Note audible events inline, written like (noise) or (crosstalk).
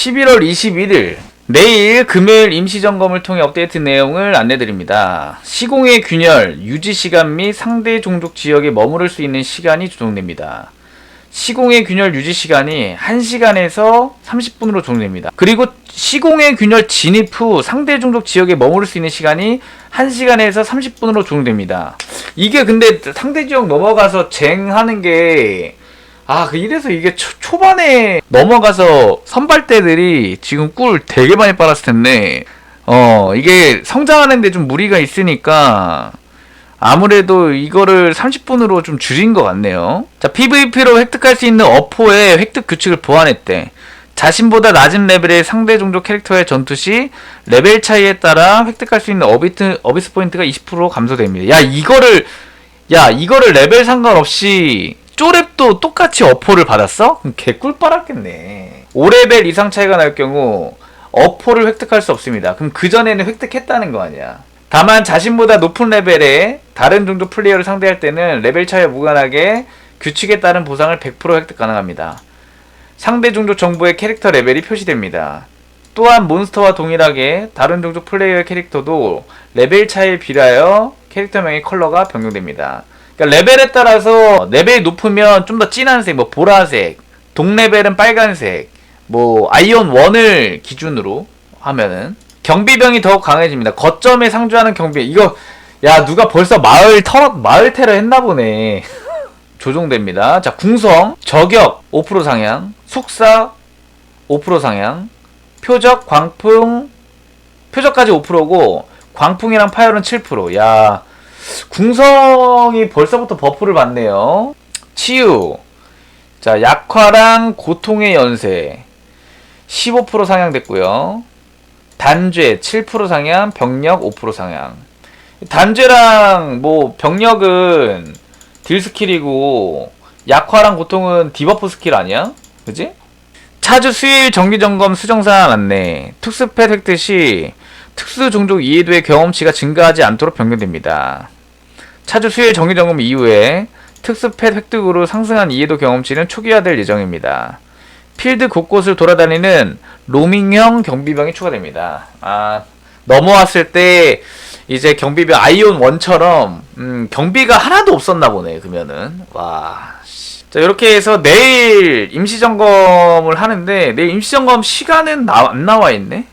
11월 21일 내일 금요일 임시점검을 통해 업데이트 내용을 안내드립니다. 시공의 균열, 유지 시간 및 상대 종족 지역에 머무를 수 있는 시간이 조정됩니다. 시공의 균열 유지 시간이 1시간에서 30분으로 조정됩니다. 그리고 시공의 균열 진입 후 상대 종족 지역에 머무를 수 있는 시간이 1시간에서 30분으로 조정됩니다. 이게 근데 상대 지역 넘어가서 쟁하는 게 아, 그 이래서 이게 초, 초반에 넘어가서 선발대들이 지금 꿀 되게 많이 빨았을 텐데, 어, 이게 성장하는데 좀 무리가 있으니까, 아무래도 이거를 30분으로 좀 줄인 것 같네요. 자, PVP로 획득할 수 있는 어포의 획득 규칙을 보완했대. 자신보다 낮은 레벨의 상대 종족 캐릭터의 전투 시 레벨 차이에 따라 획득할 수 있는 어비트, 어비스 포인트가 20% 감소됩니다. 야, 이거를, 야, 이거를 레벨 상관없이 쪼랩도 똑같이 어포를 받았어? 개꿀 빨았겠네. 5레벨 이상 차이가 날 경우 어포를 획득할 수 없습니다. 그럼 그전에는 획득했다는 거 아니야. 다만 자신보다 높은 레벨의 다른 종족 플레이어를 상대할 때는 레벨 차이와 무관하게 규칙에 따른 보상을 100% 획득 가능합니다. 상대 종족 정보의 캐릭터 레벨이 표시됩니다. 또한 몬스터와 동일하게 다른 종족 플레이어의 캐릭터도 레벨 차이에 비례하여 캐릭터명의 컬러가 변경됩니다. 그러니까 레벨에 따라서 레벨이 높으면 좀 더 진한 색, 뭐 보라색, 동레벨은 빨간색, 뭐 아이온 1을 기준으로 하면은 경비병이 더욱 강해집니다. 거점에 상주하는 경비 이거 야 누가 벌써 마을 털어 마을 테러 했나 보네. (laughs) 조종됩니다. 자 궁성 저격 5% 상향, 속사 5% 상향, 표적 광풍 표적까지 5%고 광풍이랑 파열은 7%. 야 궁성이 벌써부터 버프를 받네요. 치유. 자, 약화랑 고통의 연쇄. 15% 상향됐고요. 단죄 7% 상향, 병력 5% 상향. 단죄랑 뭐 병력은 딜 스킬이고 약화랑 고통은 디버프 스킬 아니야? 그지? 차주 수요일 정기 점검 수정사항 안내. 특수펫 획득 시 특수 종족 이해도의 경험치가 증가하지 않도록 변경됩니다. 차주 수요일 정기 점검 이후에 특수펫 획득으로 상승한 이해도 경험치는 초기화될 예정입니다. 필드 곳곳을 돌아다니는 로밍형 경비병이 추가됩니다. 아, 넘어왔을 때 이제 경비병 아이온 1처럼 음, 경비가 하나도 없었나 보네. 그러면은 와. 씨. 자, 이렇게 해서 내일 임시 점검을 하는데 내일 임시 점검 시간은 나, 안 나와 있네.